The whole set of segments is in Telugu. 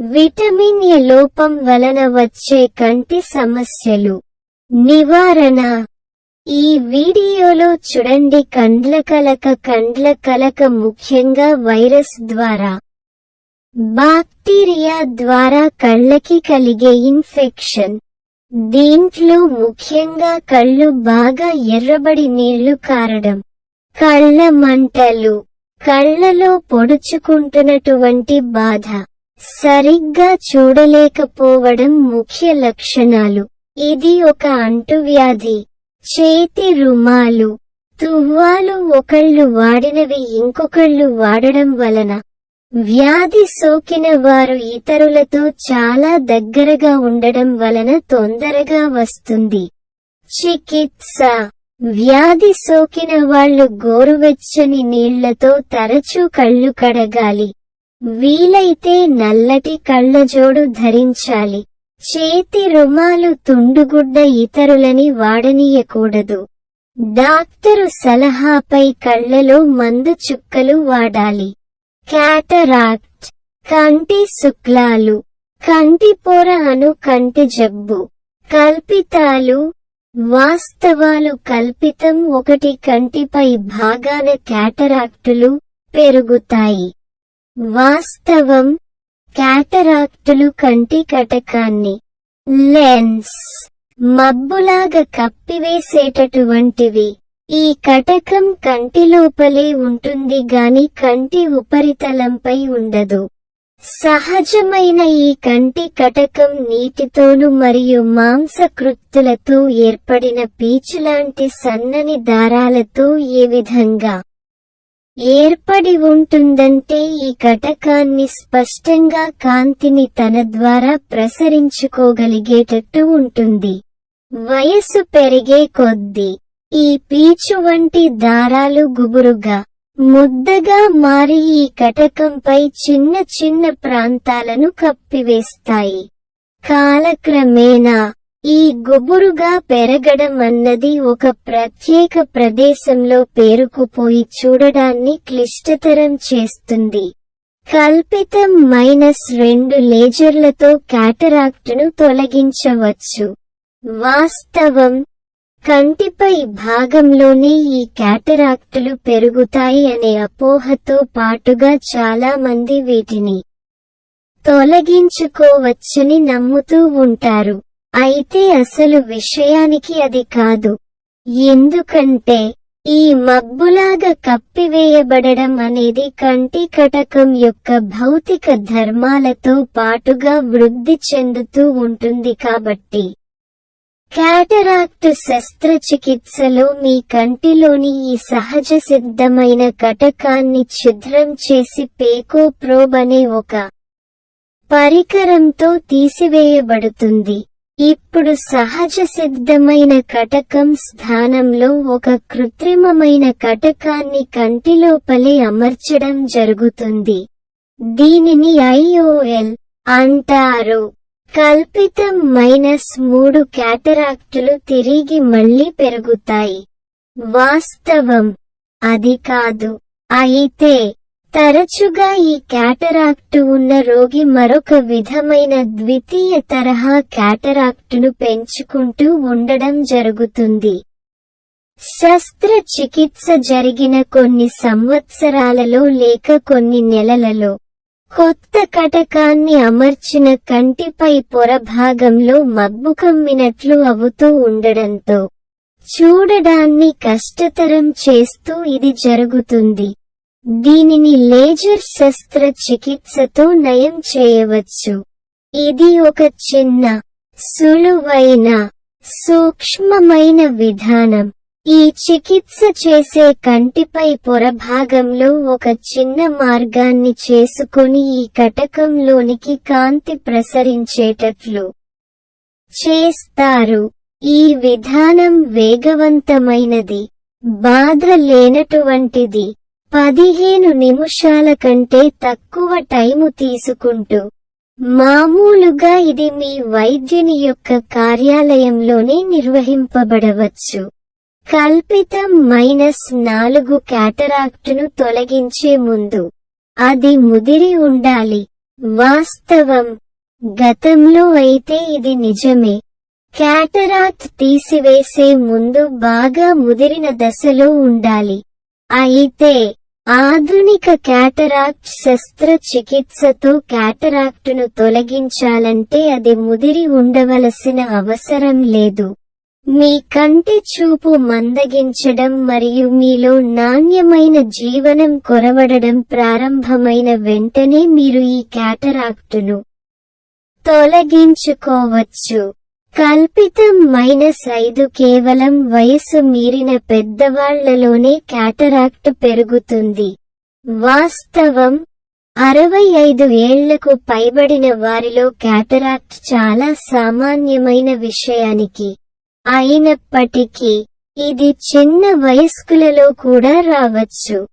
విటమిన్ ఎ లోపం వలన వచ్చే కంటి సమస్యలు. నివారణ. ఈ వీడియోలో చూడండి కండ్ల కలక కండ్ల కలక ముఖ్యంగా వైరస్ ద్వారా. బాక్టీరియా ద్వారా కళ్ళకి కలిగే ఇన్ఫెక్షన్. దీంట్లో ముఖ్యంగా కళ్ళు బాగా ఎర్రబడి నీళ్ళు కారడం. కళ్ళ మంటలు. కళ్ళలో పొడుచుకుంటున్నటువంటి బాధ. సరిగ్గా చూడలేకపోవడం ముఖ్య లక్షణాలు. ఇది ఒక అంటువ్యాధి. చేతి రుమాలు. తువ్వాలు ఒకళ్ళు వాడినవి ఇంకొకళ్ళు వాడడం వలన. వ్యాధి సోకిన వారు ఇతరులతో చాలా దగ్గరగా ఉండడం వలన తొందరగా వస్తుంది. చికిత్స. వ్యాధి సోకిన వాళ్ళు గోరువెచ్చని నీళ్ళతో తరచూ కళ్ళు కడగాలి. వీలైతే నల్లటి కళ్ళజోడు ధరించాలి. చేతి రుమాలు తుండుగుడ్డ ఇతరులని వాడనీయకూడదు. డాక్టరు సలహాపై కళ్ళలో మందు చుక్కలు వాడాలి. క్యాటరాక్ట్ కంటి శుక్లాలు కంటి పొర అను కంటి జబ్బు కల్పితాలు వాస్తవాలు కల్పితం ఒకటి కంటిపై భాగాన క్యాటరాక్టులు పెరుగుతాయి. వాస్తవం క్యాటరాక్టులు కంటి కటకాన్ని లెన్స్ మబ్బులాగా కప్పివేసేటటువంటివి. ఈ కటకం కంటి లోపలే ఉంటుంది గాని కంటి ఉపరితలంపై ఉండదు. సహజమైన ఈ కంటి కటకం నీటితోను మరియు మాంసకృత్తులతో ఏర్పడిన పీచులాంటి సన్నని దారాలతో ఏ విధంగా ఏర్పడి ఉంటుందంటే ఈ కటకాన్ని స్పష్టంగా కాంతిని తన ద్వారా ప్రసరించుకోగలిగేటట్టు ఉంటుంది. వయస్సు పెరిగే కొద్దీ ఈ పీచు వంటి దారాలు గుబురుగా ముద్దగా మారి ఈ కటకంపై చిన్న చిన్న ప్రాంతాలను కప్పివేస్తాయి. కాలక్రమేణా ఈ గుబురుగా పెరగడం అన్నది ఒక ప్రత్యేక ప్రదేశంలో పేరుకుపోయి చూడడాన్ని క్లిష్టతరం చేస్తుంది. కల్పితం మైనస్ రెండు లేజర్లతో క్యాటరాక్టును తొలగించవచ్చు. వాస్తవం కంటిపై భాగంలోనే ఈ క్యాటరాక్టులు పెరుగుతాయి అనే అపోహతో పాటుగా చాలా మంది వీటిని తొలగించుకోవచ్చని నమ్ముతూ ఉంటారు. అయితే అసలు విషయానికి అది కాదు. ఎందుకంటే ఈ మబ్బులాగా కప్పివేయబడడం అనేది కంటి కటకం యొక్క భౌతిక ధర్మాలతో పాటుగా వృద్ధి చెందుతూ ఉంటుంది కాబట్టి. క్యాటరాక్ట్ శస్త్రచికిత్సలో మీ కంటిలోని ఈ సహజ సిద్ధమైన కటకాన్ని ఛిద్రం చేసి పేకో ప్రోబ్ అనే ఒక పరికరంతో తీసివేయబడుతుంది. ఇప్పుడు సహజ సిద్ధమైన కటకం స్థానంలో ఒక కృత్రిమమైన కటకాన్ని కంటిలోపలే అమర్చడం జరుగుతుంది. దీనిని ఐఓఎల్ అంటారు. కల్పితం మైనస్ మూడు క్యాటరాక్టులు తిరిగి మళ్ళీ పెరుగుతాయి. వాస్తవం. అది కాదు. అయితే తరచుగా ఈ క్యాటరాక్టు ఉన్న రోగి మరొక విధమైన ద్వితీయ తరహా క్యాటరాక్టును పెంచుకుంటూ ఉండడం జరుగుతుంది. శస్త్రచికిత్స జరిగిన కొన్ని సంవత్సరాలలో లేక కొన్ని నెలలలో కొత్త కటకాన్ని అమర్చిన కంటిపై పొర భాగంలో మబ్బు కమ్మినట్లు అవుతూ ఉండడంతో చూడడాన్ని కష్టతరం చేస్తూ ఇది జరుగుతుంది. దీనిని లేజర్ శస్త్రచికిత్సతో నయం చేయవచ్చు. ఇది ఒక చిన్న సులువైన సూక్ష్మమైన విధానం. ఈ చికిత్స చేసే కంటిపై పొరభాగంలో ఒక చిన్న మార్గాన్ని చేసుకొని ఈ కటకంలోనికి కాంతి ప్రసరించేటట్లు చేస్తారు. ఈ విధానం వేగవంతమైనది బాధ లేనటువంటిది పదిహేను నిమిషాల కంటే తక్కువ టైము తీసుకుంటూ మామూలుగా ఇది మీ వైద్యుని యొక్క కార్యాలయంలోనే నిర్వహింపబడవచ్చు. కల్పితం మైనస్ నాలుగు క్యాటరాక్టును తొలగించే ముందు అది ముదిరి ఉండాలి. వాస్తవం గతంలో అయితే ఇది నిజమే. క్యాటరాక్ట్ తీసివేసే ముందు బాగా ముదిరిన దశలో ఉండాలి. అయితే ఆధునిక క్యాటరాక్ట్ శస్త్రచికిత్సతో క్యాటరాక్టును తొలగించాలంటే అది ముదిరి ఉండవలసిన అవసరం లేదు. మీ కంటి చూపు మందగించడం మరియు మీలో నాణ్యమైన జీవనం కొరవడడం ప్రారంభమైన వెంటనే మీరు ఈ క్యాటరాక్టును తొలగించుకోవచ్చు. కల్పితం మైనస్ ఐదు కేవలం వయసు మీరిన పెద్దవాళ్ళలోనే క్యాటరాక్ట్ పెరుగుతుంది. వాస్తవం అరవై ఐదు ఏళ్ళకు పైబడిన వారిలో క్యాటరాక్ట్ చాలా సామాన్యమైన విషయానికి. అయినప్పటికీ ఇది చిన్న వయస్కులలో కూడా రావచ్చు.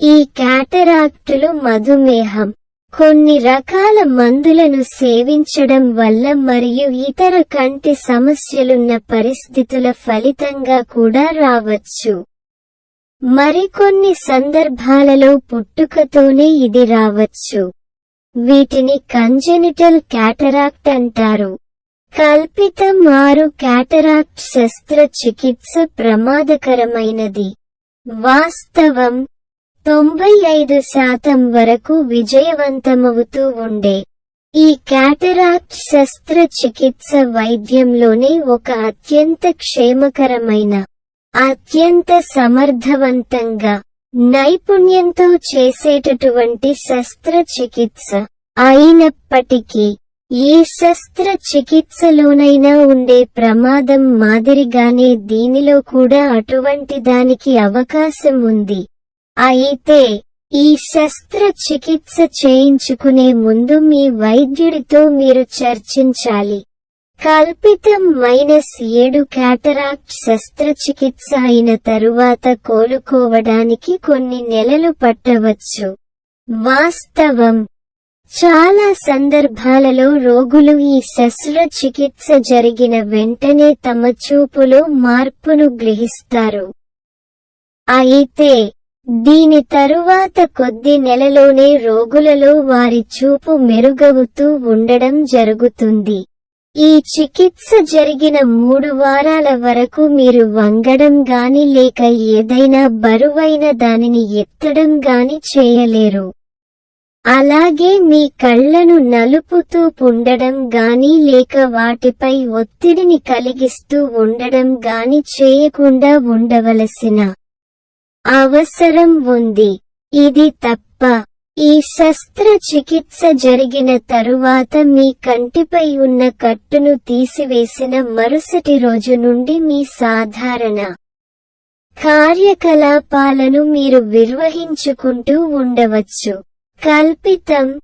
ఈ క్యాటరాక్టులు మధుమేహం కొన్ని రకాల మందులను సేవించడం వల్ల మరియు ఇతర కంటి సమస్యలున్న పరిస్థితుల ఫలితంగా కూడా రావచ్చు. మరికొన్ని సందర్భాలలో పుట్టుకతోనే ఇది రావచ్చు. వీటిని కంజెనిటల్ క్యాటరాక్ట్ అంటారు. కల్పితం ఆరు క్యాటరాక్ట్ శస్త్రచికిత్స ప్రమాదకరమైనది. వాస్తవం తొంభై ఐదు శాతం వరకు విజయవంతమవుతూ ఉండే. ఈ క్యాటరాక్ట్ శస్త్రచికిత్స వైద్యంలోనే ఒక అత్యంత క్షేమకరమైన అత్యంత సమర్థవంతంగా నైపుణ్యంతో చేసేటటువంటి శస్త్రచికిత్స అయినప్పటికీ ఏ శస్త్రచికిత్సలోనైనా ఉండే ప్రమాదం మాదిరిగానే దీనిలో కూడా అటువంటి దానికి అవకాశం ఉంది. అయితే ఈ శస్త్రచికిత్స చేయించుకునే ముందు మీ వైద్యుడితో మీరు చర్చించాలి. కల్పితం మైనస్ ఏడు క్యాటరాక్ట్ శస్త్రచికిత్స అయిన తరువాత కోలుకోవడానికి కొన్ని నెలలు పట్టవచ్చు. వాస్తవం. చాలా సందర్భాలలో రోగులు ఈ శస్త్రచికిత్స జరిగిన వెంటనే తమ చూపులో మార్పును గ్రహిస్తారు. అయితే దీని తరువాత కొద్ది నెలలోనే రోగులలో వారి చూపు మెరుగవుతూ ఉండడం జరుగుతుంది. ఈ చికిత్స జరిగిన మూడు వారాల వరకు మీరు వంగడం గాని లేక ఏదైనా బరువైన దానిని ఎత్తడం గాని చేయలేరు. అలాగే మీ కళ్ళను నలుపుతూ ఉండడం గాని లేక వాటిపై ఒత్తిడిని కలిగిస్తూ ఉండడం గాని చేయకుండా ఉండవలసిన అవసరం ఉంది. ఇది తప్ప ఈ శస్త్రచికిత్స జరిగిన తరువాత మీ కంటిపై ఉన్న కట్టును తీసివేసిన మరుసటి రోజు నుండి మీ సాధారణ కార్యకలాపాలను మీరు నిర్వహించుకుంటూ ఉండవచ్చు. కల్పితం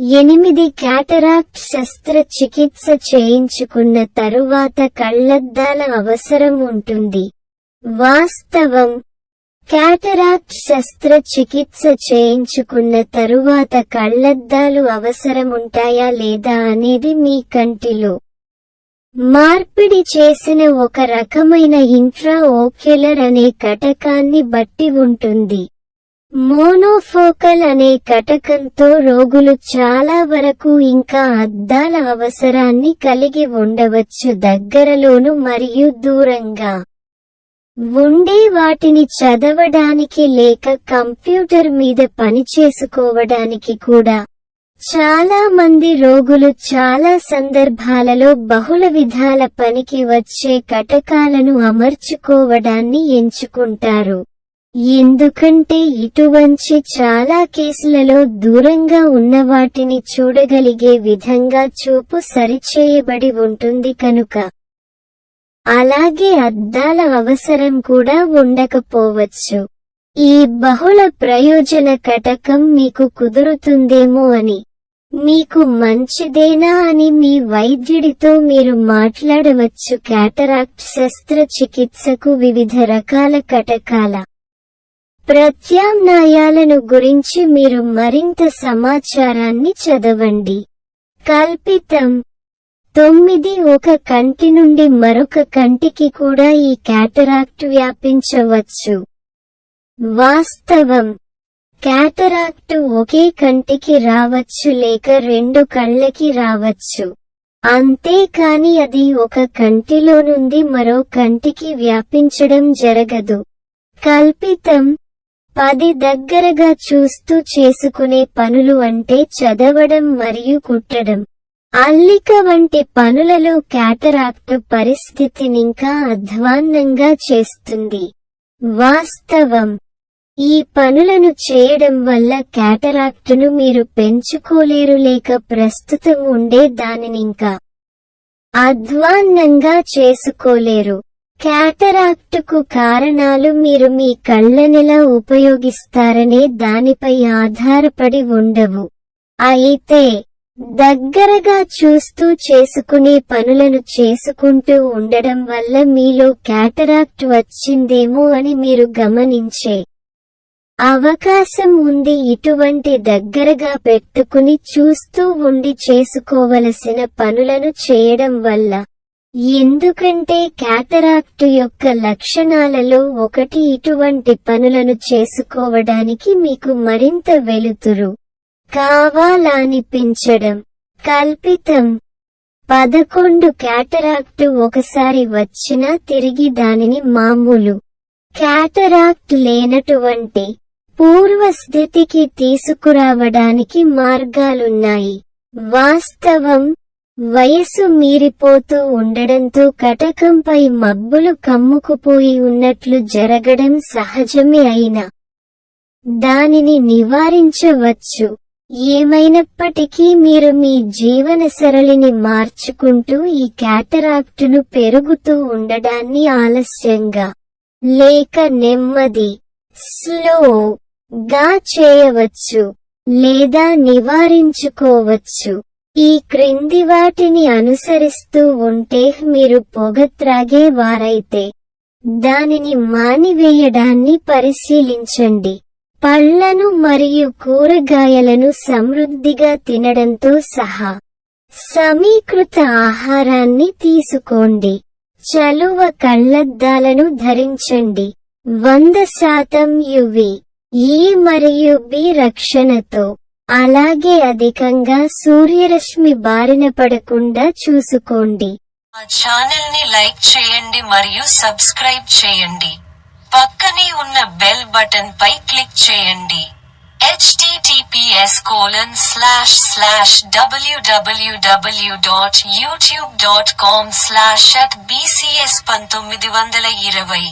ఎనిమిది క్యాటరాక్ట్ శస్త్రచికిత్స చేయించుకున్న తరువాత కళ్ళద్దాల అవసరం ఉంటుంది. వాస్తవం క్యాటరాక్ట్ శస్త్రచికిత్స చేయించుకున్న తరువాత కళ్ళద్దాలు అవసరముంటాయా లేదా అనేది మీ కంటిలో. మార్పిడి చేసిన ఒక రకమైన ఇంట్రా ఓక్యులర్ అనే కటకాన్ని బట్టి ఉంటుంది. మోనోఫోకల్ అనే కటకంతో రోగులు చాలా వరకు ఇంకా అద్దాల అవసరాన్ని కలిగి ఉండవచ్చు దగ్గరలోను మరియు దూరంగా. ఉండే వాటిని చదవడానికి లేక కంప్యూటర్ మీద పనిచేసుకోవడానికి కూడా. చాలా మంది రోగులు చాలా సందర్భాలలో బహుళ విధాల పనికి వచ్చే కటకాలను అమర్చుకోవడాన్ని ఎంచుకుంటారు. ఎందుకంటే ఇటువంటి చాలా కేసులలో దూరంగా ఉన్న వాటిని చూడగలిగే విధంగా చూపు సరిచేయబడి ఉంటుంది కనుక. అలాగే అద్దాల అవసరం కూడా ఉండకపోవచ్చు. ఈ బహుళ ప్రయోజన కటకం మీకు కుదురుతుందేమో అని. మీకు మంచిదేనా అని మీ వైద్యుడితో మీరు మాట్లాడవచ్చు. క్యాటరాక్ట్ శస్త్రచికిత్సకు వివిధ రకాల కటకాల ప్రత్యామ్నాయాలను గురించి మీరు మరింత సమాచారాన్ని చదవండి. కల్పితం. తొమ్మిది ఒక కంటి నుండి మరొక కంటికి కూడా ఈ క్యాటరాక్ట్ వ్యాపించవచ్చు. వాస్తవం. క్యాటరాక్ట్ ఒకే కంటికి రావచ్చు లేక రెండు కళ్ళకి రావచ్చు. అంతేకాని అది ఒక కంటిలో నుండి మరో కంటికి వ్యాపించడం జరగదు. కల్పితం. పది దగ్గరగా చూస్తూ చేసుకునే పనులు అంటే చదవడం మరియు కుట్టడం. అల్లిక వంటి పనులలో క్యాటరాక్ట్ పరిస్థితినింకా అధ్వాన్నంగా చేస్తుంది. వాస్తవం. ఈ పనులను చేయడం వల్ల క్యాటరాక్టును మీరు పెంచుకోలేరు లేక ప్రస్తుతం ఉండే దానినింకా అధ్వాన్నంగా చేసుకోలేరు. క్యాటరాక్టుకు కారణాలు మీరు మీ కళ్ళనెలా ఉపయోగిస్తారనే దానిపై ఆధారపడి ఉండవు. అయితే దగ్గరగా చూస్తూ చేసుకునే పనులను చేసుకుంటూ ఉండడం వల్ల మీలో క్యాటరాక్ట్ వచ్చిందేమో అని మీరు గమనించే అవకాశం ఉంది. ఇటువంటి దగ్గరగా పెట్టుకుని చూస్తూ ఉండి చేసుకోవలసిన పనులను చేయడం వల్ల ఎందుకంటే క్యాటరాక్ట్ యొక్క లక్షణాలలో ఒకటి ఇటువంటి పనులను చేసుకోవడానికి మీకు మరింత వెలుతురు. కావాలనిపించడం. కల్పితం. పదకొండు క్యాటరాక్ట్ ఒకసారి వచ్చినా తిరిగి దానిని మామూలు. క్యాటరాక్ట్ లేనటువంటి పూర్వస్థితికి తీసుకురావడానికి మార్గాలున్నాయి. వాస్తవం వయసు మీరిపోతూ ఉండడంతో కటకంపై మబ్బులు కమ్ముకుపోయి ఉన్నట్లు జరగడం సహజమే అయినా దానిని నివారించవచ్చు. ఏమైనప్పటికీ మీరు మీ జీవన సరళిని మార్చుకుంటూ ఈ క్యాటరాక్టును పెరుగుతూ ఉండడాన్ని ఆలస్యంగా లేక నెమ్మది స్లో గా చేయవచ్చు లేదా నివారించుకోవచ్చు. ఈ క్రింది వాటిని అనుసరిస్తూ ఉంటే మీరు పొగ త్రాగే వారైతే దానిని మానివేయడాన్ని పరిశీలించండి. పళ్ళను మరియు కూరగాయలను సమృద్ధిగా తినడంతో సహా సమీకృత ఆహారాన్ని తీసుకోండి. చలువ కళ్ళద్దాలను ధరించండి. వంద శాతం యువి ఈ మరియు బి రక్షణతో. అలాగే అధికంగా సూర్యరశ్మి బారిన పడకుండా చూసుకోండి. మా ఛానల్ని లైక్ చేయండి మరియు సబ్స్క్రైబ్ చేయండి. పక్కనే ఉన్న బెల్ బటన్ పై క్లిక్ చేయండి. Https colon slash slash www dot YouTube dot com slash at BCS పంతొమ్మిది వందల ఇరవై.